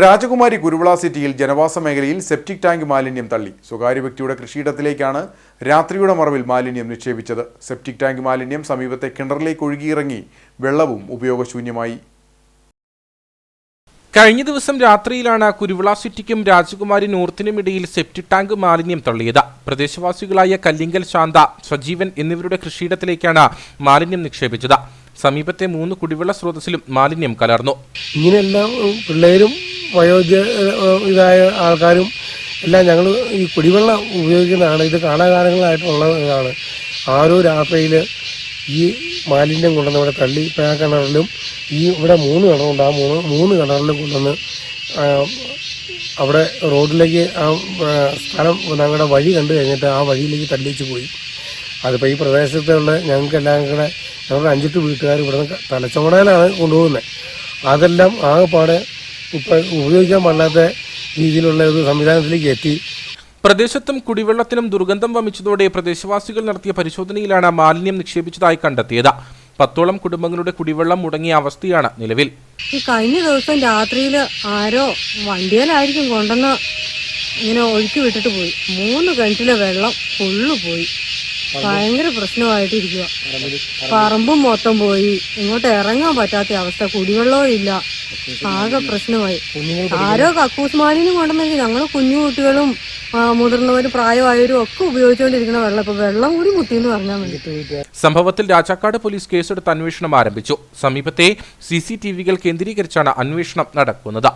രാജകുമാരി കുരുവിള സിറ്റിയിൽ ജനവാസ മേഖലയിൽ സെപ്റ്റിക് ടാങ്ക് മാലിന്യം തള്ളി. സ്വകാര്യ വ്യക്തിയുടെ കൃഷിയിടത്തിലേക്കാണ് രാത്രിയുടെ മറവിൽ മാലിന്യം നിക്ഷേപിച്ചത്. സെപ്റ്റിക് ടാങ്ക് മാലിന്യം സമീപത്തെ കിണറിലേക്ക് ഒഴുകിയിറങ്ങി വെള്ളവും ഉപയോഗശൂന്യമായി. കഴിഞ്ഞ ദിവസം രാത്രിയിലാണ് കുരുവിള സിറ്റിക്കും രാജകുമാരി നോർത്തിനും ഇടയിൽ സെപ്റ്റിക് ടാങ്ക് മാലിന്യം തള്ളിയത്. പ്രദേശവാസികളായ കല്ലിങ്കൽ ശാന്ത സജീവൻ എന്നിവരുടെ കൃഷിയിടത്തിലേക്കാണ് മാലിന്യം നിക്ഷേപിച്ചത്. സമീപത്തെ മൂന്ന് കുടിവെള്ള സ്രോതസ്സിലും മാലിന്യം കലർന്നു. ഇങ്ങനെയെല്ലാം പിള്ളേരും വയോജ ഇതായ ആൾക്കാരും എല്ലാം ഞങ്ങൾ ഈ കുടിവെള്ളം ഉപയോഗിക്കുന്നതാണ്. ഇത് കാണാകാലങ്ങളായിട്ടുള്ള ഇതാണ് ആരോ രാത്രിയിൽ ഈ മാലിന്യം കൊണ്ടുവന്ന് ഇവിടെ തള്ളി ഇപ്പം ആ കിണറിലും ഈ ഇവിടെ മൂന്ന് കിണറുണ്ട്. ആ മൂന്ന് മൂന്ന് കിണറിലും കൊണ്ടുവന്ന് അവിടെ റോഡിലേക്ക് ആ സ്ഥലം ഞങ്ങളുടെ വഴി കണ്ടു കഴിഞ്ഞിട്ട് ആ വഴിയിലേക്ക് തള്ളിച്ച് പോയി. അതിപ്പോൾ ഈ പ്രദേശത്തുള്ള ഞങ്ങൾക്ക് എല്ലാം കൂടെ ഞങ്ങളുടെ അഞ്ചെട്ട് വീട്ടുകാർ ഇവിടുന്ന് തലച്ചോടയിലാണ് കൊണ്ടുപോകുന്നത് അതെല്ലാം ആകെപ്പാടെ ഇപ്പം ഉപയോഗിക്കാൻ പാടില്ലാത്ത രീതിയിലുള്ള ഒരു സംവിധാനത്തിലേക്ക് എത്തി. പ്രദേശത്തും കുടിവെള്ളത്തിനും ദുർഗന്ധം വമിച്ചതോടെ പ്രദേശവാസികൾ നടത്തിയ പരിശോധനയിലാണ് മാലിന്യം നിക്ഷേപിച്ചതായി കണ്ടെത്തിയത്. പത്തോളം കുടുംബങ്ങളുടെ കുടിവെള്ളം മുടങ്ങിയ അവസ്ഥയാണ് നിലവിൽ. ഈ കഴിഞ്ഞ ദിവസം രാത്രിയിൽ ആരോ വണ്ടിയിലായിരിക്കും കൊണ്ടുവന്ന് ഇങ്ങനെ ഒഴുക്കി വിട്ടിട്ട് പോയി. മൂന്ന് കിണറ്റിലെ വെള്ളം ഫുള്ള് പോയി. ഭയങ്കര പ്രശ്നമായിട്ടിരിക്കുക പറമ്പും മൊത്തം പോയി. ഇങ്ങോട്ട് ഇറങ്ങാൻ പറ്റാത്ത അവസ്ഥ. കുടിവെള്ളവും ഇല്ല. ആകെ പ്രശ്നമായി. ആരോ കക്കൂസ്മാനിനും കൊണ്ടുവന്നെങ്കിൽ ഞങ്ങൾ കുഞ്ഞു കുട്ടികളും മുതിർന്നവരും പ്രായമായവരും ഒക്കെ ഉപയോഗിച്ചുകൊണ്ടിരിക്കുന്ന വെള്ളം. ഇപ്പൊ വെള്ളം കൂടി മുട്ടിയെന്ന് പറഞ്ഞാൽ മതി. സംഭവത്തിൽ രാജാക്കാട് പോലീസ് കേസെടുത്ത് അന്വേഷണം ആരംഭിച്ചു. സമീപത്തെ സി സി ടി വികൾ കേന്ദ്രീകരിച്ചാണ് അന്വേഷണം നടക്കുന്നത്.